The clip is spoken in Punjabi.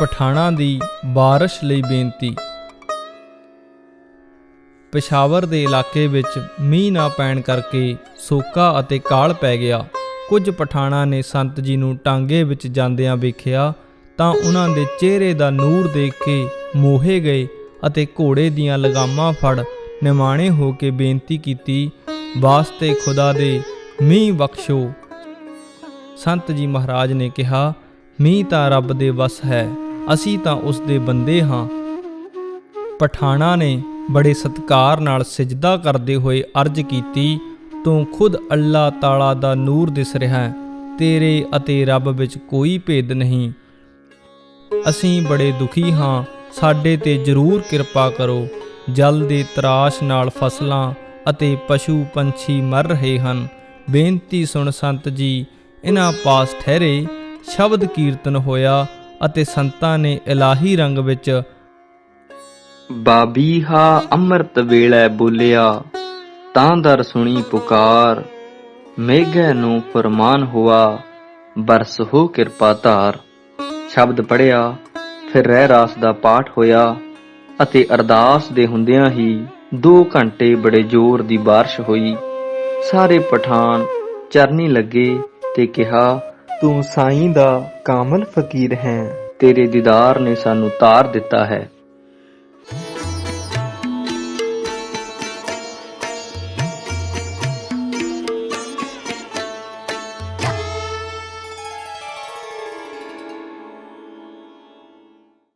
ਪਠਾਣਾ ਦੀ ਬਾਰਿਸ਼ ਲਈ ਬੇਨਤੀ। ਪਿਸ਼ਾਵਰ ਦੇ ਇਲਾਕੇ ਵਿੱਚ ਮੀਂਹ ਨਾ ਪੈਣ ਕਰਕੇ ਸੋਕਾ ਅਤੇ ਕਾਲ ਪੈ ਗਿਆ। ਕੁਝ ਪਠਾਣਾ ਨੇ ਸੰਤ ਜੀ ਨੂੰ ਟਾਂਗੇ ਵਿੱਚ ਜਾਂਦਿਆਂ ਵੇਖਿਆ ਤਾਂ ਉਹਨਾਂ ਦੇ ਚਿਹਰੇ ਦਾ ਨੂਰ ਦੇਖ ਕੇ ਮੋਹੇ ਗਏ ਅਤੇ ਘੋੜੇ ਦੀਆਂ ਲਗਾਮਾਂ ਫੜ ਨਿਮਾਣੇ ਹੋ ਕੇ ਬੇਨਤੀ ਕੀਤੀ, ਵਾਸਤੇ ਖੁਦਾ ਦੇ ਮੀਂਹ ਬਖਸ਼ੋ। ਸੰਤ ਜੀ ਮਹਾਰਾਜ ਨੇ ਕਿਹਾ, ਮੀਂਹ ਤਾਂ ਰੱਬ ਦੇ ਵਸ ਹੈ, ਅਸੀਂ ਤਾਂ ਉਸ ਦੇ ਬੰਦੇ ਹਾਂ। ਪਠਾਣਾ ਨੇ ਬੜੇ ਸਤਕਾਰ ਨਾਲ ਸਿਜਦਾ ਕਰਦੇ ਹੋਏ ਅਰਜ਼ ਕੀਤੀ, ਤੂੰ ਖੁਦ ਅੱਲਾ ਤਾਲਾ ਦਾ ਨੂਰ ਦਿਸ ਰਿਹਾ ਹੈ, ਤੇਰੇ ਅਤੇ ਰੱਬ ਵਿੱਚ ਕੋਈ ਭੇਦ ਨਹੀਂ। ਅਸੀਂ ਬੜੇ ਦੁਖੀ ਹਾਂ, ਸਾਡੇ ਤੇ ਜ਼ਰੂਰ ਕਿਰਪਾ ਕਰੋ। ਜਲ ਦੇ ਤਰਾਸ਼ ਨਾਲ ਫਸਲਾਂ ਅਤੇ ਪਸ਼ੂ ਪੰਛੀ ਮਰ ਰਹੇ ਹਨ। ਬੇਨਤੀ ਸੁਣ ਸੰਤ ਜੀ ਇਹਨਾਂ ਪਾਸ ਠਹਿਰੇ, ਸ਼ਬਦ ਕੀਰਤਨ ਹੋਇਆ ਅਤੇ ਸੰਤਾਂ ਨੇ ਇਲਾਹੀ ਰੰਗ ਵਿੱਚ ਬਾਬੀਹਾ ਅੰਮ੍ਰਿਤ ਵੇਲੇ ਬੋਲਿਆ, ਤਾਂ ਦਰ ਸੁਣੀ ਪੁਕਾਰ, ਮੇਘੈ ਨੂੰ ਫਰਮਾਨ ਹੁਆ, ਬਰਸ ਹੋ ਕਿਰਪਾ ਧਾਰ। ਸ਼ਬਦ ਪੜਿਆ ਫਿਰ ਰਹਿ ਰਾਸ ਦਾ ਪਾਠ ਹੋਇਆ ਅਤੇ ਅਰਦਾਸ ਦੇ ਹੁੰਦਿਆਂ ਹੀ 2 ਘੰਟੇ ਬੜੇ ਜ਼ੋਰ ਦੀ ਬਾਰਿਸ਼ ਹੋਈ। ਸਾਰੇ ਪਠਾਨ ਚਰਨੀ ਲੱਗੇ ਤੇ ਕਿਹਾ, ਤੂੰ ਸਾਈਂ ਦਾ ਕਾਮਲ ਫਕੀਰ ਹੈ। ਤੇਰੇ ਦੀਦਾਰ ਨੇ ਸਾਨੂੰ ਤਾਰ ਦਿੱਤਾ ਹੈ।